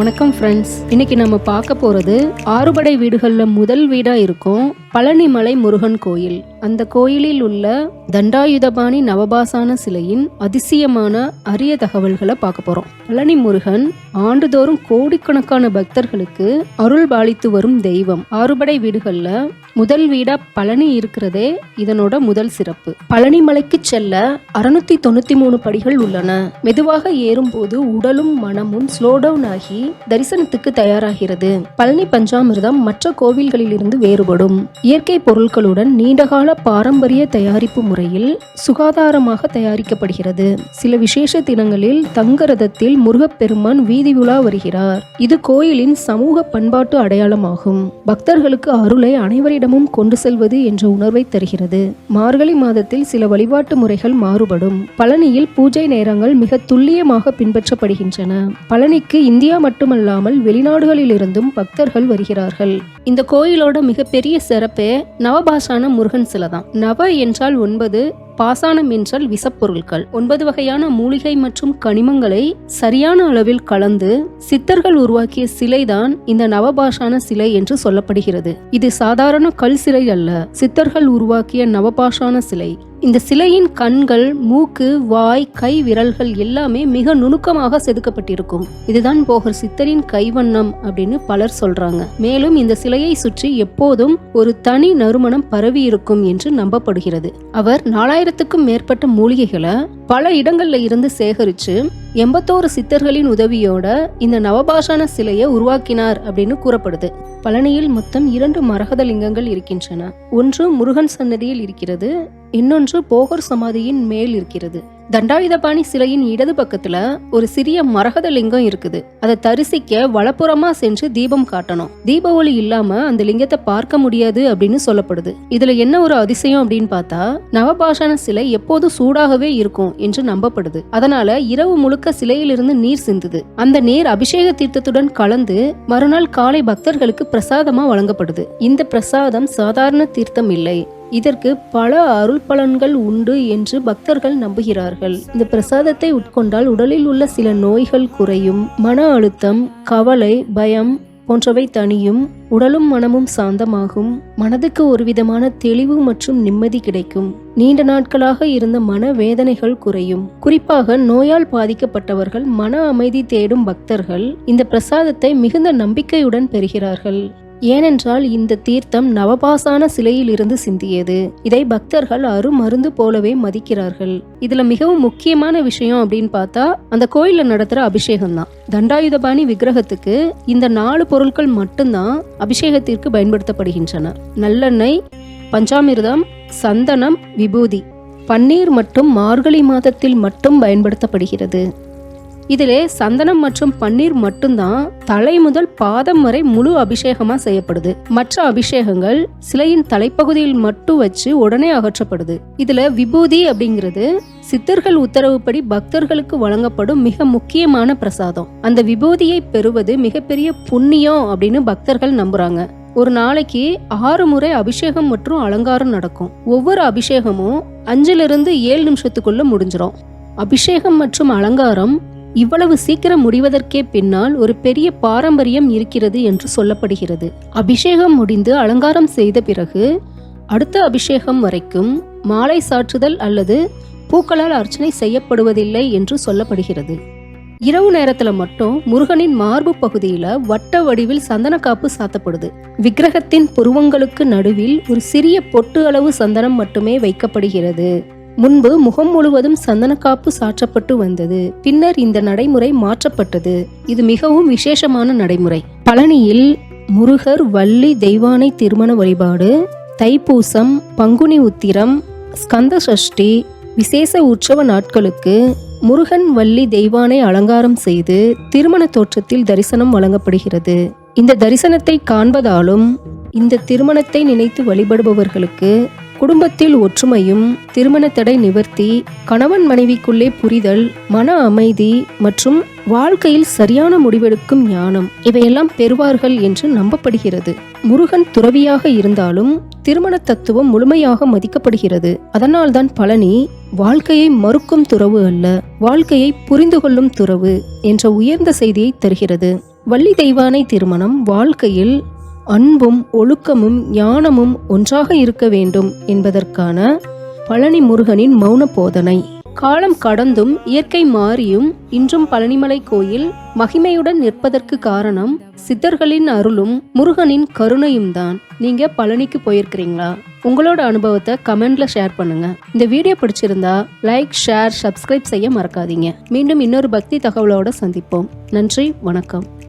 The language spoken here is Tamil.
வணக்கம் ஃப்ரெண்ட்ஸ் இன்னைக்கு நம்ம பார்க்க போகிறது ஆறுபடை வீடுகளில் முதல் வீடாக இருக்கும் பழனிமலை முருகன் கோயில். அந்த கோயிலில் உள்ள தண்டாயுதபாணி நவபாசான சிலையின் அதிசயமான அரிய தகவல்களை பார்க்க போகிறோம் பழனி முருகன் ஆண்டுதோறும் கோடிக்கணக்கான பக்தர்களுக்கு அருள் பாலித்து வரும் தெய்வம். ஆறுபடை வீடுகளில் முதல் வீடா பழனி இருக்கிறதே இதனோட முதல் சிறப்பு. பழனி மலைக்கு செல்ல அறுநூத்தி தொண்ணூத்தி மூணு படிகள் உள்ளன. மெதுவாக ஏறும்போது உடலும் மனமும் ஸ்லோ டவுன் ஆகி தரிசனத்துக்கு தயாராகிறது. பழனி பஞ்சாமிர்தம் மற்ற கோவில்களிலிருந்து வேறுபடும். இயற்கை பொருட்களுடன் நீண்டகால பாரம்பரிய தயாரிப்பு முறையில் சுகாதாரமாக தயாரிக்கப்படுகிறது. சில விசேஷ தினங்களில் தங்க ரதத்தில் முருகப்பெருமான் வீதி உலா வருகிறார். இது கோயிலின் சமூக பண்பாட்டு அடையாளமாகும். பக்தர்களுக்கு அருளை அனைவரிடமும் கொண்டு செல்வது என்ற உணர்வை தருகிறது. மார்கழி மாதத்தில் சில வழிபாட்டு முறைகள் மாறுபடும். பழனியில் பூஜை நேரங்கள் மிக துல்லியமாக பின்பற்றப்படுகின்றன. பழனிக்கு இந்தியா மட்டுமல்லாமல் வெளிநாடுகளிலிருந்தும் பக்தர்கள் வருகிறார்கள். இந்த கோயிலோட மிகப்பெரிய சிறப்பே நவபாஷான முருகன் சிலை தான். நவ என்றால் ஒன்பது பாசானம் என்றால் விஷப்பொருட்கள் ஒன்பது வகையான மூலிகை மற்றும் கனிமங்களை சரியான அளவில் கலந்து சித்தர்கள் உருவாக்கிய சிலைதான் இந்த நவபாஷான சிலை என்று சொல்லப்படுகிறது. இது சாதாரண கல் சிலை அல்ல. சித்தர்கள் உருவாக்கிய நவபாஷான சிலை. இந்த சிலையின் கண்கள் மூக்கு வாய் கை விரல்கள் எல்லாமே மிக நுணுக்கமாக செதுக்கப்பட்டிருக்கும். இதுதான் போகர் சித்தரின் கைவண்ணம் அப்படின்னு பலர் சொல்றாங்க. மேலும் இந்த சிலையை சுற்றி எப்போதும் ஒரு தனி நறுமணம் பரவி இருக்கும் என்று நம்பப்படுகிறது. அவர் நாலாயிரத்துக்கும் மேற்பட்ட மூலிகைகளை பல இடங்கள்ல இருந்து சேகரிச்சு எண்பத்தோரு சித்தர்களின் உதவியோட இந்த நவபாஷான சிலையை உருவாக்கினார் அப்படின்னு கூறப்படுது. பழனியில் மொத்தம் இரண்டு மரகத லிங்கங்கள் இருக்கின்றன. ஒன்று முருகன் சன்னதியில் இருக்கிறது இன்னொன்று போகர் சமாதியின் மேல் இருக்கிறது. தண்டாயுதபாணி சிலையின் இடது பக்கத்துல ஒரு சிறிய மரகத லிங்கம் இருக்குது. அதை தரிசிக்க வலப்புறமா சென்று தீபம் காட்டணும். தீப ஒளி இல்லாம அந்த லிங்கத்தை பார்க்க முடியாது அப்படின்னு சொல்லப்படுது. இதுல என்ன ஒரு அதிசயம் அப்படின்னு பார்த்தா நவபாஷான சிலை எப்போதும் சூடாகவே இருக்கும் என்று நம்பப்படுது. அதனால இரவு முழுக்க சிலையிலிருந்து நீர் சிந்துது. அந்த நீர் அபிஷேக தீர்த்தத்துடன் கலந்து மறுநாள் காலை பக்தர்களுக்கு பிரசாதமா வழங்கப்படுது. இந்த பிரசாதம் சாதாரண தீர்த்தம் இல்லை. இதற்கு பல அருள் பலன்கள் உண்டு என்று பக்தர்கள் நம்புகிறார்கள். இந்த பிரசாதத்தை உட்கொண்டால் உடலில் உள்ள சில நோய்கள் குறையும். மன அழுத்தம் கவலை பயம் போன்றவை தனியும் உடலும் மனமும் சாந்தமாகும். மனதுக்கு ஒரு விதமான தெளிவு மற்றும் நிம்மதி கிடைக்கும். நீண்ட நாட்களாக இருந்த மன வேதனைகள் குறையும். குறிப்பாக நோயால் பாதிக்கப்பட்டவர்கள் மன அமைதி தேடும் பக்தர்கள் இந்த பிரசாதத்தை மிகுந்த நம்பிக்கையுடன் பெறுகிறார்கள். ஏனென்றால் இந்த தீர்த்தம் நவபாசான சிலையில் இருந்து சிந்தியது. இதை பக்தர்கள் அருமருந்து போலவே மதிக்கிறார்கள். இதுல மிகவும் முக்கியமான விஷயம் அப்படின்னு பார்த்தா அந்த கோயில்ல நடத்துற அபிஷேகம் தான் தண்டாயுதபாணி விக்கிரகத்துக்கு இந்த நாலு பொருட்கள் மட்டும்தான் அபிஷேகத்திற்கு பயன்படுத்தப்படுகின்றன. நல்லெண்ணெய் பஞ்சாமிர்தம் சந்தனம் விபூதி. பன்னீர் மற்றும் மார்கழி மாதத்தில் மட்டும் பயன்படுத்தப்படுகிறது. இதிலே சந்தனம் மற்றும் பன்னீர் மட்டும்தான் தலை முதல் பாதம் வரை முழு அபிஷேகமா செய்யப்படுது. மற்ற அபிஷேகங்கள் சிலையின் தலைப்பகுதியில் மட்டும் வச்சு உடனே அகற்றப்படுது. இதுல விபூதி அப்படிங்கிறது சித்தர்கள் உத்தரவுப்படி பக்தர்களுக்கு வழங்கப்படும் மிக முக்கியமான பிரசாதம். அந்த விபூதியை பெறுவது மிகப்பெரிய புண்ணியம் அப்படின்னு பக்தர்கள் நம்புறாங்க. ஒரு நாளைக்கு ஆறு முறை அபிஷேகம் மற்றும் அலங்காரம் நடக்கும். ஒவ்வொரு அபிஷேகமும் அஞ்சிலிருந்து ஏழு நிமிஷத்துக்குள்ள முடிஞ்சிடும் அபிஷேகம் மற்றும் அலங்காரம் இவ்வளவு சீக்கிரம் முடிவதற்கே பின்னால் ஒரு பெரிய பாரம்பரியம் இருக்கிறது என்று சொல்லப்படுகிறது. அபிஷேகம் முடிந்து அலங்காரம் செய்த பிறகு அடுத்த அபிஷேகம் வரைக்கும் மாலை சாற்றுதல் அல்லது பூக்களால் அர்ச்சனை செய்யப்படுவதில்லை என்று சொல்லப்படுகிறது. இரவு நேரத்துல மட்டும் முருகனின் மார்பு பகுதியில வட்ட வடிவில் சந்தனக்காப்பு சாத்தப்படுது. விக்கிரகத்தின் புருவங்களுக்கு நடுவில் ஒரு சிறிய பொட்டு அளவு சந்தனம் மட்டுமே வைக்கப்படுகிறது. முன்பு முகம் முழுவதும் சந்தனக்காப்பு சாற்றப்பட்டு வந்தது. பின்னர் இந்த நடைமுறை மாற்றப்பட்டது. இது மிகவும் விசேஷமான நடைமுறை. பழனியில் முருகர் வள்ளி தெய்வானை திருமண வழிபாடு தைப்பூசம் பங்குனி உத்திரம் ஸ்கந்த சஷ்டி விசேஷ உற்சவ நாட்களுக்கு முருகன் வள்ளி தெய்வானை அலங்காரம் செய்து திருமண தோற்றத்தில் தரிசனம் வழங்கப்படுகிறது. இந்த தரிசனத்தை காண்பதாலும் இந்த திருமணத்தை நினைத்து வழிபடுபவர்களுக்கு குடும்பத்தில் ஒற்றுமையும் திருமண தடை நிவர்த்தி கணவன் மனைவிக்குள்ளே புரிதல் மன அமைதி மற்றும் வாழ்க்கையில் சரியான முடிவெடுக்கும் ஞானம் இவையெல்லாம் பெறுவார்கள் என்று நம்பப்படுகிறது. முருகன் துறவியாக இருந்தாலும் திருமண தத்துவம் முழுமையாக மதிக்கப்படுகிறது. அதனால்தான் பழனி வாழ்க்கையை மறுக்கும் துறவு அல்ல வாழ்க்கையை புரிந்து கொள்ளும் துறவு என்ற உயர்ந்த செய்தியை தருகிறது. வள்ளி தெய்வானை திருமணம் வாழ்க்கையில் அன்பும் ஒழுக்கமும் ஞானமும் ஒன்றாக இருக்க வேண்டும் என்பதற்கான பழனி முருகனின் மௌன போதனை காலம் கடந்தும் இயற்கை மாறியும் இன்றும் பழனிமலை கோயில் மகிமையுடன் நிற்பதற்கு காரணம் சித்தர்களின் அருளும் முருகனின் கருணையும் தான் நீங்க பழனிக்கு போயிருக்கிறீங்களா? உங்களோட அனுபவத்தை கமெண்ட்ல ஷேர் பண்ணுங்க. இந்த வீடியோ பிடிச்சிருந்தா லைக் ஷேர் சப்ஸ்கிரைப் செய்ய மறக்காதீங்க. மீண்டும் இன்னொரு பக்தி தகவலோட சந்திப்போம். நன்றி வணக்கம்.